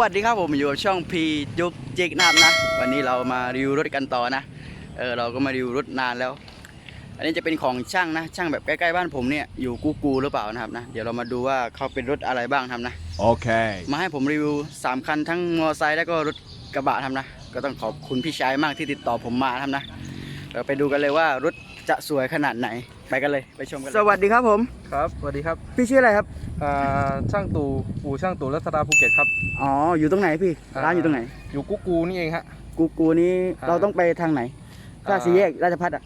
วัสดีครับผมอยู่กับช่องพีจุกจิกนะครับนะ วันนี้เรามารีวิวรถกันต่อนะเออเราก็มารีวิวรถนานแล้ว อันนี้จะเป็นของช่างนะ ช่างแบบใกล้ๆบ้านผมเนี่ยอยู่กูกูหรือเปล่านะครับนะเดี๋ยวเรามาดูว่าเขาเป็นรถอะไรบ้างทำนะ Okay. มาให้ผมรีวิว3คันทั้งมอเตอร์ไซค์แล้วก็รถกระบะทำนะ ก็ต้องขอบคุณพี่ชายมากที่ติดต่อผมมาทำนะ เราไปดูกันเลยว่ารถจะสวยขนาดไหน ไปกันเลยไปชมกันสวัสดีครับผม ครับสวัสดีครับพี่ชื่ออะไรครับ อ่าช่างตู่อู่ช่างตู่รัชดาภูเก็ตครับ อ๋อ อยู่ตรงไหนพี่ร้านอยู่ตรงไหน อยู่กุ๊กกูนี่เองฮะ กูกูนี้อ่าเราเราต้องไปทางไหน ถ้าอ่า สี่แยกราชพัฒน์อะ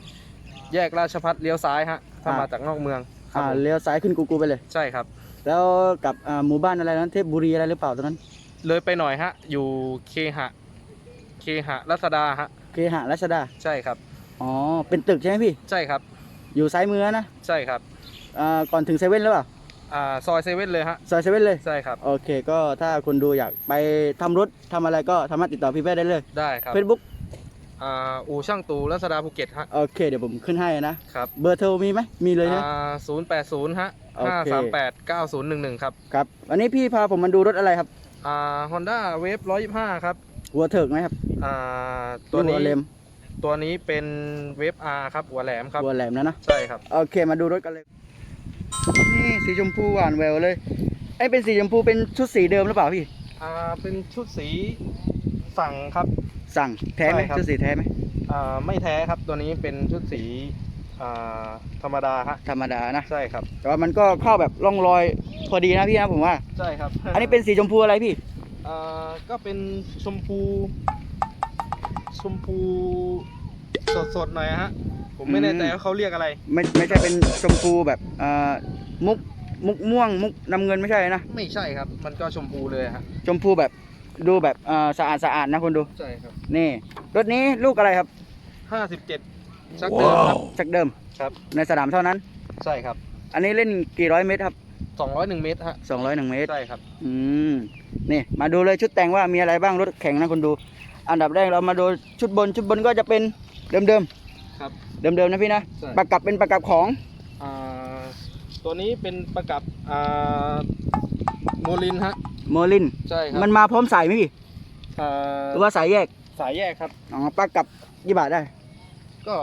แยกราชพัฒเลี้ยวซ้ายฮะถ้าอ่าม มาจากนอกเมืองครับอ่าผมเลี้ยวซ้ายขึ้นกูกูไปเลย ใช่ครับ แล้วกับอ่าหมู่บ้านอะไรนั้นเทพบุรีอะไรหรือเปล่าตรงนั้นเลยไปหน่อยฮะ อยู่เคหะ เคหะรัชดาฮะ เคหะรัชดา ใช่ครับ อ๋อ เป็นตึกใช่ไหมพี่ ใช่ครับ อยู่ซ้ายมือนะใช่ครับอ่าก่อนถึงเซเว่นหรือเปล่าอ่าซอยเซเว่นเลยฮะซอยเซเว่นเลย ใช่ครับโอเค ก็ถ้าคนดูอยากไปทำรถทำอะไรก็สามารถติดต่อพี่แป้ได้เลยได้ครับเฟซบุ๊กอ่าอู่ช่างตู่รัชดาภูเก็ตฮะโอเค เดี๋ยวผมขึ้นให้นะ ครับเบอร์โทรมีไหมมีเลยใช่ไหมอ่าศูนย์แปดศูนย์ฮะโอห้าเค สามแปดเก้าศูนย์หนึ่งหนึ่งครับครับวันนี้พี่พาผมมาดูรถอะไรครับอ่าฮอนด้าเวฟร้อยยี่ห้าครับหัวเถิกไหมครับ อ่าตัวหรือนี้ หัวเลม ตัวนี้เป็นเวฟอาร์ครับหัวแหลมครับหัวแหลมนะนะ ใช่ครับ โอเคมาดูรถกันเลย นี่สีชมพูหวานแววเลยไอ้เป็นสีชมพูเป็นชุดสีเดิมหรือเปล่าพี่ อ่า เป็นชุดสีสั่งครับ สั่งแท้ไหมใช่ครับ ชุดสีแท้ไหมอ่า ไม่แท้ครับ ตัวนี้เป็นชุดสี อ่า ธรรมดาฮะ ธรรมดานะ ใช่ครับ แต่ว่ามันก็เข้าแบบร่องรอยพอดีนะพี่นะผมว่า ใช่ครับ อันนี้เป็นสีชมพูอะไรพี่ อ่า ก็เป็นชมพู ชมพู สดๆหน่อยฮะ ผมไม่แน่ใจว่าเขาเรียกอะไร ไม่ไม่ใช่เป็นชมพูแบบเอ่อมุกมุกม่วงมุกน้ำเงินไม่ใช่นะ ไม่ใช่ครับ มันก็ชมพูเลยฮะ ชมพูแบบดูแบบเอ่อสะอาดสะอาดนะคนดู ใช่ครับ นี่ รถนี้ลูกอะไรครับ ห้าสิบเจ็ดชักเดิมครับ จากเดิมครับ ในสนามเท่านั้น ใช่ครับอันนี้เล่นกี่ร้อยเมตรครับสองร้อยหนึ่งเมตรฮะ201เมตร ใช่ครับ อืม นี่มาดูเลยชุดแต่งว่ามีอะไรบ้างรถแข่งนะคนดู อันดับแรกเรามาดูชุดบนชุดบนก็จะเป็น เดิมครับๆเดิมๆนะพี่นะใช่ ประกับเป็นประกับของอ่าตัวนี้เป็นประกับอ่าโมลินฮะโมลิน ใช่ครับมันมาพร้อมสายไหมพี่อ่าหรือว่าสายแยกสายแยกครับ อ๋อประกับกี่บาทได้ก็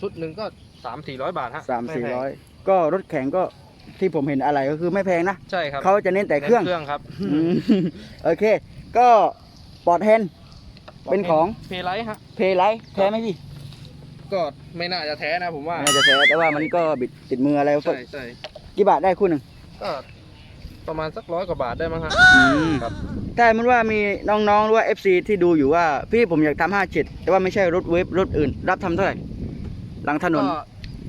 ชุดหนึ่งก็สามสี่ร้อยบาทฮะสามไแพสี่งร้อยก็รถแข่งก็ที่ผมเห็นอะไรก็คือไม่แพงนะใช่ครับเขาจะเน้นแต่เครื่องเครื่องครับ อืมโอเค ก็ปลอดแฮนด์ เป็นของเพไลท์ฮะ เพไลท์แท้ไหมพี่ ก็ไม่น่าจะแท้นะผมว่า น่าจะแท้แต่ว่ามันก็บิดติดมืออะไรใช่ใช่กี่บาทได้คู่หนึ่งก็ประมาณสักร้อยกว่าบาทได้มั้งฮะอืมครับถ้าสมมติว่ามีน้องๆหรือว่า FC ที่ดูอยู่ว่า พี่ผมอยากทำห้าเจ็ดแต่ว่าไม่ใช่รถเวฟรถอื่น รับทำเท่าไหร่ หลังถนนก็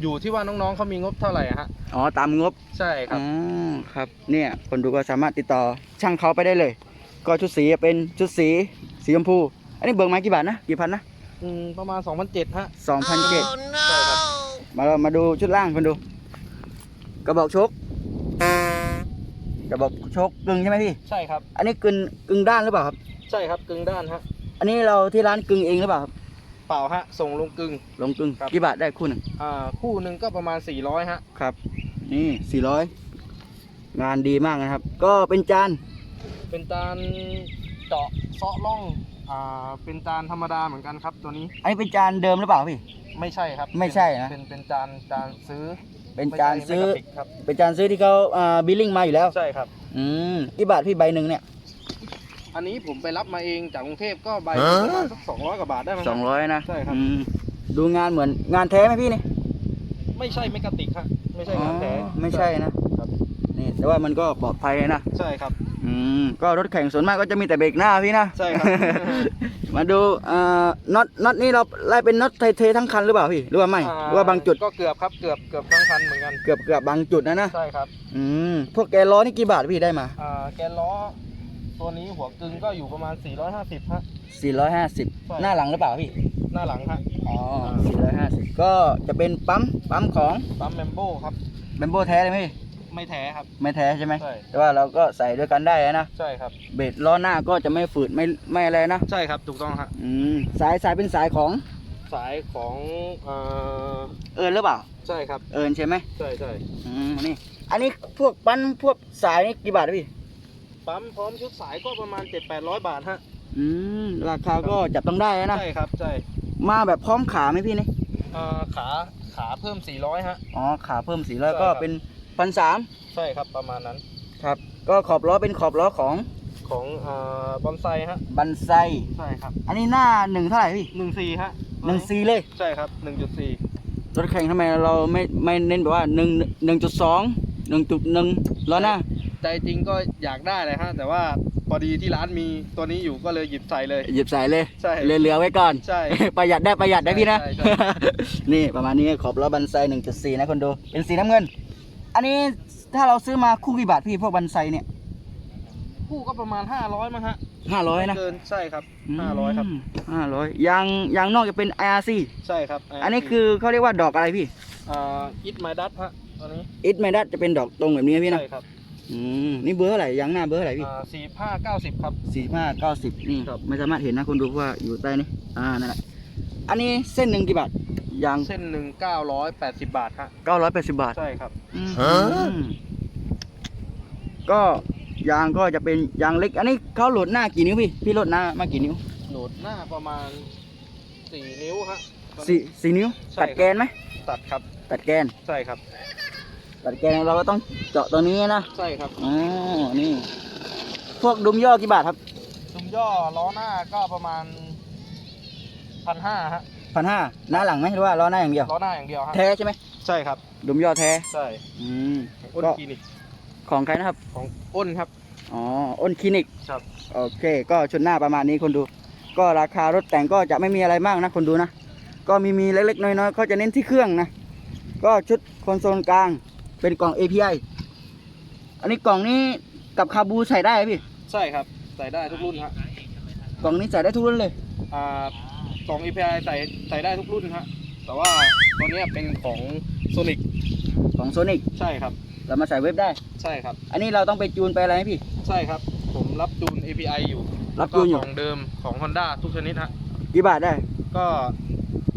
อยู่ที่ว่าน้องๆเขามีงบเท่าไหร่อะฮะ อ๋อตามงบใช่ครัอ๋บอครับ เนี่ยคนดูก็สามารถติดต่อช่างเขาไปได้เลย ก็ชุดสีเป็นชุดสี สีชมพู อันนี้เบิกมากี่บาทนะกี่พันนะอืมประมาณ2,007ฮะสองพันเจ็ดใช่ครับมาเรามาดูชุดล่างคนดูกระบอกชกกระบอกชกกึ่งใช่ไหมพี่ ใช่ครับ อันนี้กึ่งกึ่งด้านหรือเปล่าครับ ใช่ครับกึ่งด้านฮะอันนี้เราที่ร้านกึ่งเองหรือเปล่าครับเปล่าฮะส่งลงกึ่ง ลงกึ่งครับ กี่บาทได้คู่หนึ่งอ่าคู่หนึ่งก็ประมาณ 400ฮะครับ นี่สี่ร้อยงานดีมากนะครับ ก็เป็นจานเป็นจานเจาะเซาะร่อง อ่าเป็นจานธรรมดาเหมือนกันครับตัวนี้อันนี้เป็นจานเดิมหรือเปล่าพี่ ไม่ใช่ครับไม่ใช่นะ เป็นเป็นจานจานซื้อเป็นจานซื้อ ไม่ใช่ไม่กระติกครับเป็นจานซื้อที่เขาอ่าบิลลิ่งมาอยู่แล้ว ใช่ครับ อืมกี่บาทพี่ใบหนึ่งเนี่ยอันนี้ผมไปรับมาเองจากกรุงเทพก็ใบฮะประมาณสักสองร้อยกว่าบาทได้มั้งสองร้อยนะใช่ครับ อืมดูงานเหมือนงานแท้ไหมพี่นี่ไม่ใช่ไม่กระติกครับไม่ใช่งานแท้ อ๋อไม่ใช่นะครับ นี่แต่ว่ามันก็ปลอดภัยนะ ใช่ครับ อืมก็รถแข่งส่วนมากก็จะมีแต่เบรกหน้าพี่นะ ใช่ครับ มาดูอ่าน็อตน็อตนี่เราไล่เป็นน็อตไทเททั้งคันหรือเปล่าพี่หรือว่าไม่อ่หรือว่าบางจุดก็เกือบครับเกือบเกือบทั้งคันเหมือนกัน เกือบเกือบบางจุดนะนะใช่ครับอืมพวกแกนล้อนี่กี่บาทพี่ได้มาอ่าแกนล้อ ตัวนี้หัวกึ่งก็อยู่ประมาณ 450ฮะ 450ใช่หน้าหลังหรือเปล่าพี่หน้าหลังฮะอ๋อ450 ก็จะเป็นปั๊มปั๊มของปั๊มแมมโบครับเบมโบแท้เลยไหมพี่ ไม่แท้ครับ ไม่แท้ใช่ไหมใช่ แต่ว่าเราก็ใส่ด้วยกันได้นะใช่ครับ เบรดล้อหน้าก็จะไม่ฝืดไม่ไม่อะไรนะใช่ครับถูกต้องฮะอืมสายสายเป็นสายของสายของอ่าเอิญหรือเปล่า ใช่ครับ เอิญใช่ไหมใช่ใช่อืมนี่ อันนี้พวกปั้นพวกสายนี่กี่บาทพี่ ปั๊มพร้อมชุดสายก็ประมาณ 7-800 บาทฮะอืมราคาก็จับต้องได้นะ ใช่ครับใช่มาแบบพร้อมขาไหมพี่นี่ เอ่อขาขาเพิ่ม 400 ฮะ อ๋อขาเพิ่มสีแล้วใช่ก็ครับ เป็น พันสามใช่ครับประมาณนั้นครับ ก็ขอบล้อเป็นขอบล้อของของเอ่อบอนไซฮะบันไซ ใช่ครับอันนี้หน้าหนึ่งเท่าไหร่พี่14ฮะหนึ่งซีเลย ใช่ครับ1.4รถแข่งทำไมเราไม่ไม่เน้นแบบว่าหนึ่งหนึ่งจุดสองหนึ่งจุดหนึ่งล้อหน้าใจจริงก็อยากได้เลยฮะแต่ว่าพอดีที่ร้านมีตัวนี้อยู่ก็เลยหยิบใส่เลย หยิบใส่เลยใช่ เหลือๆไว้ก่อน ใช่ ประหยัดได้ประหยัดได้พี่นะ ใช่ใช่ นี่ประมาณนี้ขอบล้อบันไซ1.4 นะคนดู เป็นสีน้ำเงิน อันนี้ถ้าเราซื้อมาคู่กี่บาทพี่พวกบันไซเนี่ยคู่ก็ประมาณ500มั้งฮะ500นะ เกินใช่ครับ500ครับห้าร้อยยางยางนอกจะเป็น IRC ใช่ครับอันนี้คือเขาเรียกว่าดอกอะไรพี่อ่าอิทไมดัตฮะตัวนี้อิทไมดัสจะเป็นดอกตรงแบบนี้นะพี่นะ ใช่ครับอืมนี่เบอร์เท่าไหร่ยางหน้าเบอร์เท่าไหร่พี่อ่าสี่ห้าเก้าสิบครับ สี่ห้าเก้าสิบนี่ครับ ไม่สามารถเห็นนะคนดูเพราะว่าอยู่ใต้นี่อ่านั่นแหละอันนี้เส้นหนึ่งกี่บาท ยาง เส้นหนึ่งเก้าร้อยแปดสิบบาทฮะเก้าร้อยแปดสิบบาท ใช่ครับอืมก็ยางก็จะเป็นยางเล็ก อันนี้เขาโหลดหน้ากี่นิ้วพี่ พี่โหลดหน้ามากี่นิ้วโหลดหน้าประมาณสี่นิ้วฮะสี่สี่นิ้ว ใช่ตัดครับแกนไหมตัดครับ ตัดแกน ใช่ครับ ตัดแกนเราก็ต้องเจาะตัวนี้นะใช่ครับอ๋อนี่ พวกดุมย่อกี่บาทครับดุมย่อล้อหน้าก็ประมาณพันห้าฮะ พันห้าหน้าหลังไหมหรือว่าล้อหน้าอย่างเดียว ล้อหน้าอย่างเดียวฮะแท้ใช่ไหมใช่ครับดุมย่อแท้ ใช่อืมอ้นก็คลินิกของใครนะครับ ของอ้นครับ อ๋อ อ้นคลินิกครับ โอเค ก็ชุดหน้าประมาณนี้คนดู ก็ราคารถแต่งก็จะไม่มีอะไรมากนะคนดูนะ ก็มีมีเล็กๆ น้อยๆเขาจะเน้นที่เครื่องนะ ก็ชุดคอนโซลกลางเป็นกล่อง API อันนี้กล่องนี้กับคาบูใส่ได้ไหมพี่ ใช่ครับ ใส่ได้ทุกรุ่นฮะกล่องนี้ใส่ได้ทุกรุ่นเลย อ่า กล่อง API ใส่ใส่ได้ทุกรุ่นฮะแต่ว่าตัวเนี้ยเป็นของโซนิกของโซนิกใช่ครับ เรามาใส่เว็บได้ ใช่ครับ อันนี้เราต้องไปจูนไปอะไรไหมพี่ ใช่ครับ ผมรับจูน API อยู่รับจูนอยู่ แล้วก็ของเดิมของ Honda ทุกชนิดฮะกี่กี่บาทได้ก็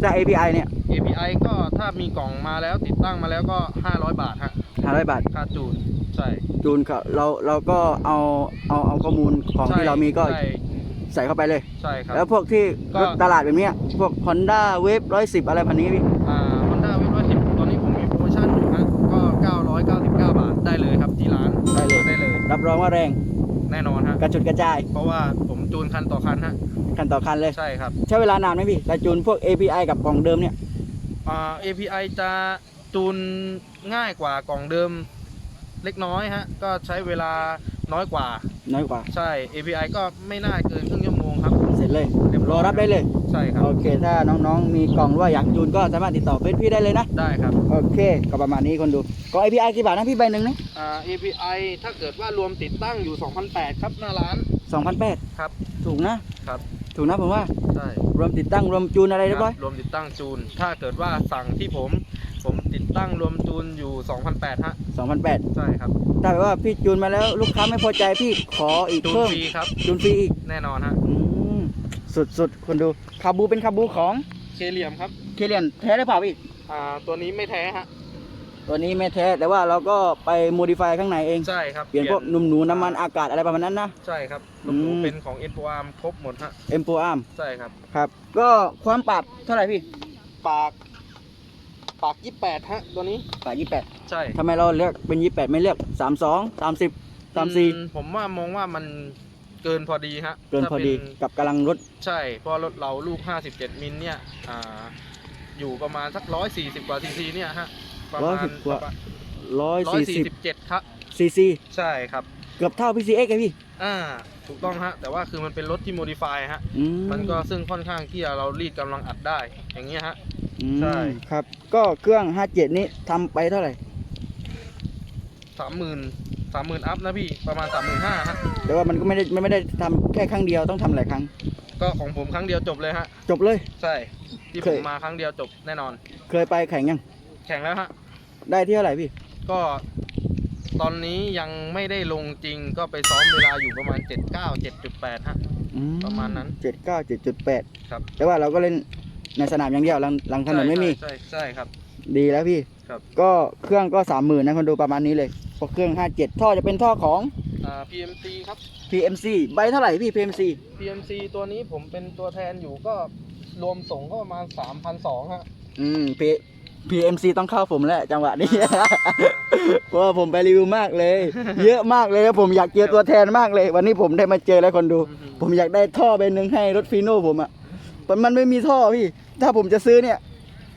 ถ้า API เนี่ย API ก็ถ้ามีกล่องมาแล้วติดตั้งมาแล้วก็ 500 บาทฮะ500 บาท ค่าจูน ใช่จูนเขาเราเราก็เอาเอาเอาข้อมูลของที่เรามีก็ใช่ ใส่เข้าไปเลย ใช่ครับแล้วพวกที่ก็ รถตลาดแบบเนี้ยพวก Honda Wave 110 อะไรพันนี้พี่อ่า Honda w a v 110ตอนนี้ผมมีโปรโมชั่นอยู่ฮะก็ 999 บาทได้เลยครับที่ร้านได้เลยได้เลย รับรองว่าแรงแน่นอนฮะกระจุดกระจาย เพราะว่าผมจูนคันต่อคันฮะคันต่อคันเลย ใช่ครับ ใช้เวลานานไหมพี่การจูนพวก API กับกล่องเดิมเนี่ย อ่า API จะจูนง่ายกว่ากล่องเดิมเล็กน้อยฮะ ก็ใช้เวลาน้อยกว่า น้อยกว่า ใช่ API ก็ไม่น่าเกินครึ่งชั่วโมงครับ เสร็จเลยเรียบรร้ออย รับได้เลย ใช่ครับ โอเคถ้าน้องๆมีกล่องหรือว่าอยากจูนก็สามารถติดต่อเฟซพี่ได้เลยนะ ได้ครับ โอเค ก็ประมาณนี้คนดูกล่อง API กี่บาทนะพี่ใบหนึ่งนะอ่า API ถ้าเกิดว่ารวมติดตั้งอยู่2,800ครับหน้าร้าน2,800ครับ ถูกนะครับ ถูกนะผมว่า ใช่รวมติดตั้งรวมจูนอะไรเรียบร้อยครวมติดตั้งจูน ถ้าเกิดว่าสั่งที่ผม ผมติดตั้งรวมจูนอยู่2,800ฮะ 2,800 ใช่ครับถ้าแบบว่าพี่จูนมาแล้วลูกค้าไม่พอใจพี่ขออีกจูนเพิ่มฟรีครับ จูนฟรีอีกแน่นอนฮะอืมสุดๆคนดูคาบูเป็นคาบูของเคเหลี่ยมครับ เคเลียนแท้ได้เปล่าพี่ อ่า ตัวนี้ไม่แท้ฮะ ตัวนี้ไม่แท้แต่ว่าเราก็ไปโมดิฟายข้างในเอง ใช่ครับเปลี่ยนพวกหนุ่มหนูน้ำมันอากาศอะไรประมาณนั้นนะ ใช่ครับอืลูมกหนูเป็นของ n p o a r m ครบหมดฮะ เอ็มโปอาร์มใช่ครับ ครับ ก็ความปรับเท่าไหร่พี่ ปาก ปาก28ฮะตัวนี้ปากยี่แปดใช่ทำไมเราเลือกเป็นยี่แปดไม่เลือกสามสองสามสิบสามสี่อืผมว่ามองว่ามันเกินพอดีฮะเกินพอดีถ้าเป็นกับกำลังรถใช่เพราะรถเราลูก 57 มิลเนี่ยอ่าอยู่ประมาณสัก 140 กว่าซีซีเนี่ยฮะประมาณ110กว่าร้อยสี่สิบ147ครับซีซีใช่ครับ เกือบเท่า PCX ไงพี่อ่าถูกต้องฮะ แต่ว่าคือมันเป็นรถที่โมดิฟายฮะ อืมันก็ซึ่งค่อนข้างที่จะเรารีดกำลังอัดได้ อย่างเงี้ยฮะ อืมใช่ ครับ ก็เครื่อง 57 นี้ทำไปเท่าไหร่สามหมื่นสามหมื่นอัพนะพี่ประมาณสามหมื่นห้าฮะแต่ว่ามันก็ไม่ได้ไม่ได้ทำแค่ครั้งเดียวต้องทำหลายครั้ง ก็ของผมครั้งเดียวจบเลยฮะ จบเลย ใช่ ที่เคผยมมาครั้งเดียวจบแน่นอน เคยไปแข่งยัง แข่งแล้วฮะ ได้ที่เท่าไหร่พี่ ก็ตอนนี้ยังไม่ได้ลงจริงก็ไปซ้อมเวลาอยู่ประมาณ 79 7.8 ฮะอืประมาณนั้นเจ็ดเก้าเจ็ดจุดแปดครับ แต่ว่าเราก็เล่น ในสนามอย่างเดียวหลังหลังถนนไม่มีใช่ใช่ใช่ครับ ดีแล้วพี่ครับ ก็เครื่องก็สามหมื่นนะคนดูประมาณนี้เลยพวกเครื่อง 57 ท่อจะเป็นท่อของ อ่า PMC ครับ PMC ใบเท่าไหร่พี่ PMC PMC ตัวนี้ผมเป็นตัวแทนอยู่ก็รวมส่งก็ประมาณ3,200ฮะ อืม P PMC ต้องเข้าผมแล้วจังหวะนี้ เพราะว่าผมไปรีวิวมากเลย เยอะมากเลยแล้วผมอยากเจอตัวแทนมากเลย วันนี้ผมได้มาเจอแล้วคนดูอือฮึผมอยากได้ท่อใบหนึ่งให้รถฟีโน่ผมอะแต่ มันไม่มีท่อพี่ ถ้าผมจะซื้อเนี่ย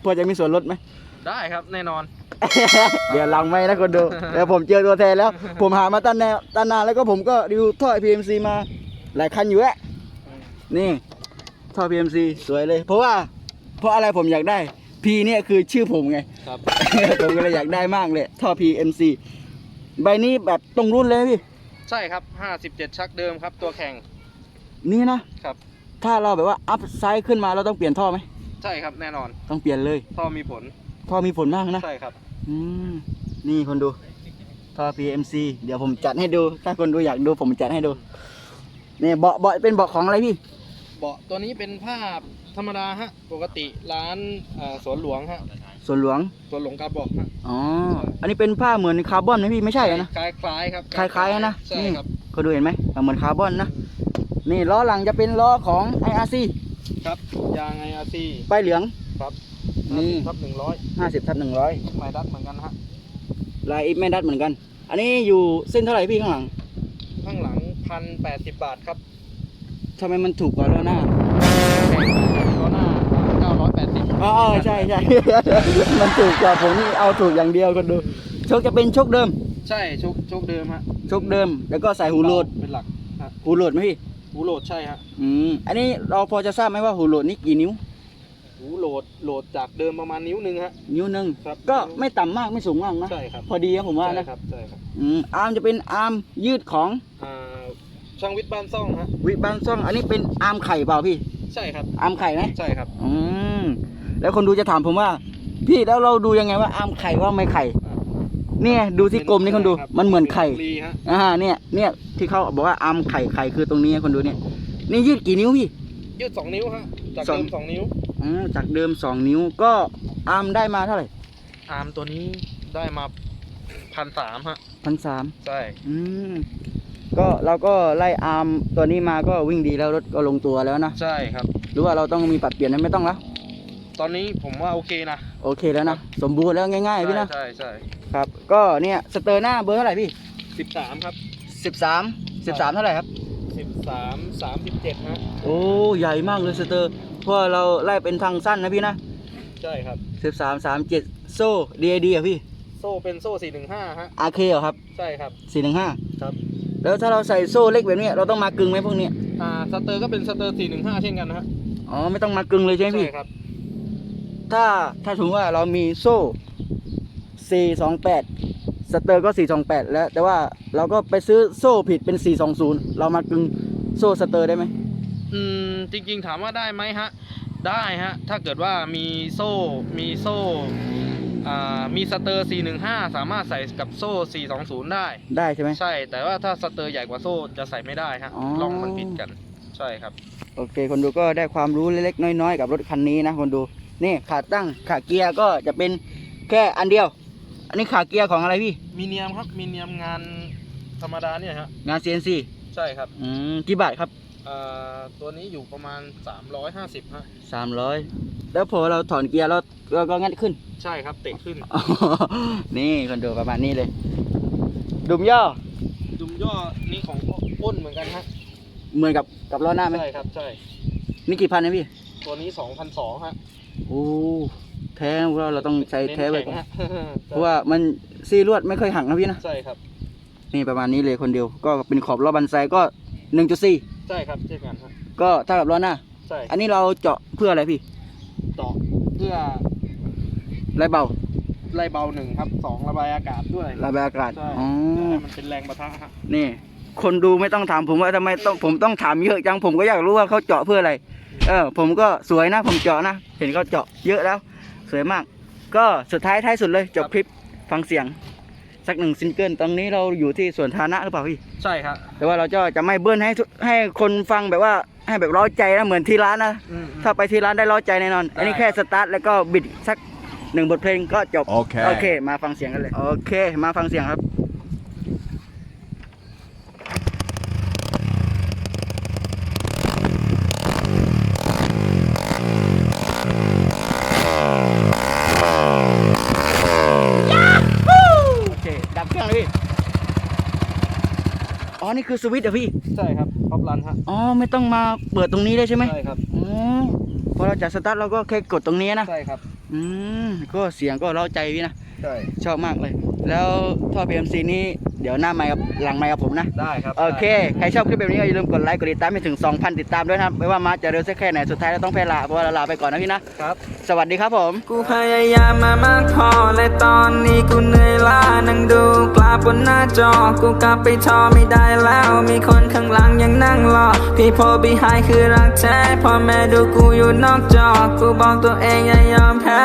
พอจะมีส่วนลดไหม ได้ครับแน่นอน เดี๋ยวหลังไม่นะคนดูเดี๋ยวผมเจอตัวแทนแล้ว ผมหามาตั้งแนวตั้งนานแล้วก็ผมก็รีวิวท่อ PMC มา หลายคันอยู่แหละนี่ท่อ PMC สวยเลย เพราะว่า เพราะอะไรผมอยากได้ P เนี่ยคือชื่อผมไง ครับ ผมก็เลยอยากได้มากเลย ท่อ PMC ใบนี้แบบตรงรุ่นเลยพี่ ใช่ครับ 57 ชักเดิมครับ ตัวแข่ง นี่นะครับ ถ้าเราแบบว่าอัพไซด์ขึ้นมาเราต้องเปลี่ยนท่อไหมใช่ครับแน่นอนต้องเปลี่ยนเลย ท่อมีผลท่อมีผลมากนะใช่ครับ อืมนี่คนดูท่อ PMC เดี๋ยวผมจัดให้ดู ถ้าคนดูอยากดูผมจัดให้ดูนี่เบาะเบาะเป็นเบาะของอะไรพี่ เบาะตัวนี้เป็นผ้าธรรมดาฮะ ปกติร้านเอ่อสวนหลวงฮะส่วนหลวง สวนหลวงกาบอกฮะอ๋อ อันนี้เป็นผ้าเหมือนคาร์บอนนะพี่ไม่ใช่เหรอนะ คล้ายๆครับคล้ายๆนะ ใช่นี่ครับ คนดูเห็นไหมเหมือนคาร์บอนนะ นี่ล้อหลังจะเป็นล้อของ IRC ครับยาง IRC ป้ายเหลือง ครับนี่ครับหนึ่งร้อย50ทับ100ไมดัดเหมือนกันฮะลายอิฟไม่ดัดเหมือนกัน อันนี้อยู่เส้นเท่าไหร่พี่ข้างหลังข้างหลังพันแปดสิบบาทครับทำไมมันถูกกว่าล้อหน้าแข่งล้อหน้าเก้าร้อยแปดสิบอ๋อใช่ใช่ มันถูกกว่าผมนี่เอาถูกอย่างเดียวคนดูโชคจะเป็นโชคเดิมใช่ชุกชุกเดิมฮะโชคเดิม แล้วก็ใส่หูโหลดเป็นหลักฮะหูโหลดไหมพี่ หูโหลดใช่ฮะอืมอันนี้เราพอจะทราบไหมว่าหูโหลดนี่กี่นิ้ว หูโหลดโหลดจากเดิมประมาณนิ้วหนึ่งฮะ นิ้วหนึ่งครับ ก็ไม่ต่ำมากไม่สูงมากนะ ใช่ครับพอดีครับผมว่าใช่นะครับใช่ครับอืมอาร์มจะเป็นอาร์มยืดของอ่าช่างวิทย์บ้านซ่องฮะวิบานซ่อง อันนี้เป็นอาร์มไข่เปล่าพี่ ใช่ครับ อาร์มไข่ไหมใช่ครับอืมแล้วคนดูจะถามผมว่า พี่แล้วเราดูยังไงว่าอาร์มไข่ว่าไม่ไข่ เนี่ยดูที่กลมนี่คนดูรับมันเหมือนไข่ป็ลีฮะอ่าเนี่ยเนี่ยที่เขาบอกว่าอาร์มไข่ไข่คือตรงนี้คนดูเนี่ยนี่ยืดกี่นิ้วพี่ยืดสองนิ้วฮะจากสองเดิมสองนิ้วอืมจากเดิม2นิ้วก็อาร์มได้มาเท่าไหร่อาร์มตัวนี้ได้มาพันสามฮะพันสามใช่อืมก็เราก็ไล่อาร์มตัวนี้มาก็วิ่งดีแล้วรถก็ลงตัวแล้วนะใช่ครับ หรือว่าเราต้องมีปรับเปลี่ยนไหมไม่ต้องแล้ว ตอนนี้ผมว่าโอเคนะโอเคแล้วนะสมบูรณ์แล้วง่ายๆพี่นะใช่ใช่ครับ ก็เนี่ยสเตอร์หน้าเบอร์เท่าไหร่พี่สิบสามครับสิบสามสิบสามเท่าไหร่ครับสิบสามสามสิบเจ็ดฮะโอ้ใหญ่มากเลยสเตอร์เพราะว่าเราไล่เป็นทางสั้นนะพี่นะใช่ครับสิบสามสามเจ็ดโซ่ดีดีอะพี่โซ่เป็นโซ่สี่หนึ่งห้าฮะอาเคเหรอครับใช่ครับสี่หนึ่งห้าครับแล้วถ้าเราใส่โซ่เล็กแบบนี้เราต้องมากึงไหมพวกนี้อ่าสเตอร์ก็เป็นสเตอร์สี่หนึ่งห้าเช่นกันนะฮะอ๋อไม่ต้องมากึงเลยใช่ไหมพี่ใช่ครับ ถ้าถ้าสมมติว่าเรามีโซ่ 428 สเตอร์ก็ 428 แล้ว แต่ว่าเราก็ไปซื้อโซ่ผิดเป็น 420 เรามากึงโซ่สเตอร์ได้ไหมอืมจริงๆถามว่าได้ไหมฮะ ได้ฮะ ถ้าเกิดว่ามีโซ่มีโซ่อ่ามีสเตอร์ 415 สามารถใส่กับโซ่ 420 ได้ ได้ใช่ไหมใช่ แต่ว่าถ้าสเตอร์ใหญ่กว่าโซ่จะใส่ไม่ได้ฮะอ๋อล่องมันผิดกัน ใช่ครับ โอเค คนดูก็ได้ความรู้เล็กๆ น้อยๆ กับรถคันนี้นะ คนดู นี่ขาตั้งขาเกียร์ก็จะเป็นแค่อันเดียว อันนี้ขาเกียร์ของอะไรพี่ มีเนียมครับมีเนียมงานธรรมดาเนี่ยฮะงาน CNC ใช่ครับอืมกี่บาทครับอ่าตัวนี้อยู่ประมาณ 350ฮะ300แล้วพอเราถอนเกียร์เราเราก็งัดขึ้น ใช่ครับเตะขึ้น อ๋อนี่คนดูประมาณนี้เลย ดุมย่อดุมย่อนี่ของอ้นเหมือนกันฮะเหมือนกับกับล้อหน้าไหมใช่ครับใช่ นี่กี่พันนะพี่ ตัวนี้2,200ฮะ โอ้แท้นะเราเราต้องใช้แท้ไว้ก่อนเน้นข็งฮะเพราะว่ามันซีลวดไม่ค่อยหักนะพี่นะ ใช่ครับ นี่ประมาณนี้เลยคนเดียว ก็เป็นขอบล้อบันไซก็1.4ใช่ครับเช่นกันฮะก็เท่ากับล้อหน้า ใช่ อันนี้เราเจาะเพื่ออะไรพี่ต่อเพื่อไรเบาไล่เบาหนึ่งครับสองระบายอากาศด้วยระบายอากาศใช่อ๋อเพื่อให้มันเป็นแรงประทะฮะนี่ คนดูไม่ต้องถามผมว่าทำไมต้องผมต้องถามเยอะจังผมก็อยากรู้ว่าเขาเจาะเพื่ออะไร เออผมก็สวยนะผมเจาะนะ เห็นเขาเจาะเยอะแล้ว สวยมาก ก็สุดท้ายท้ายสุดเลยจบคลิปฟังเสียง สักหนึ่งซิงเกิลตรงนี้เราอยู่ที่สวนธารณะหรือเปล่าพี่ใช่ครับ แต่ว่าเราจะจะไม่เบิ้ลให้ทุกให้คนฟังแบบว่าให้แบบร้อใจนะเหมือนที่ร้านนะอืมถ้าไปที่ร้านได้ร้อใจแน่นอน อันนี้แค่สตาร์ทแล้วก็บิดสักหนึ่งบทเพลงก็จบ Okay. โอเค มาฟังเสียงกันเลยโอเค มาฟังเสียงครับ นี่คือสวิตช์เหรอพี่ใช่ครับท็อปรันฮะอ๋อไม่ต้องมาเปิดตรงนี้ได้ใช่ไหมใช่ครับอ๋อพอเราจะสตาร์ทเราก็แค่กดตรงนี้นะใช่ครับอืมก็เสียงก็เร้าใจพี่นะใช่ชอบมากเลย แล้วท่อ PMC นี้เดี๋ยวหน้าไมค์กับหลังไมค์กับผมนะ ได้ครับโอเค ใครชอบคลิปแบบนี้ก็อย่าลืมกดไลค์กดติดตามให้ถึง 2,000 ติดตามด้วยนะครับ ไม่ว่ามาจะเร็วสักแค่ไหน สุดท้ายเราต้องแพ้ลาเพราะว่าเราลาไปก่อนนะพี่นะ ครับ สวัสดีครับผม กูพยายามมามากพอและตอนนี้กูเหนื่อยล้านั่งดูกลาบนหน้าจอ กูกลับไปทอไม่ได้แล้ว มีคนข้างหลังยังนั่งรอพี่พอบีไฮคือรักแท้พ่อแม่ดูกูอยู่นอกจอ กูบอกตัวเองอย่ายอมแพ้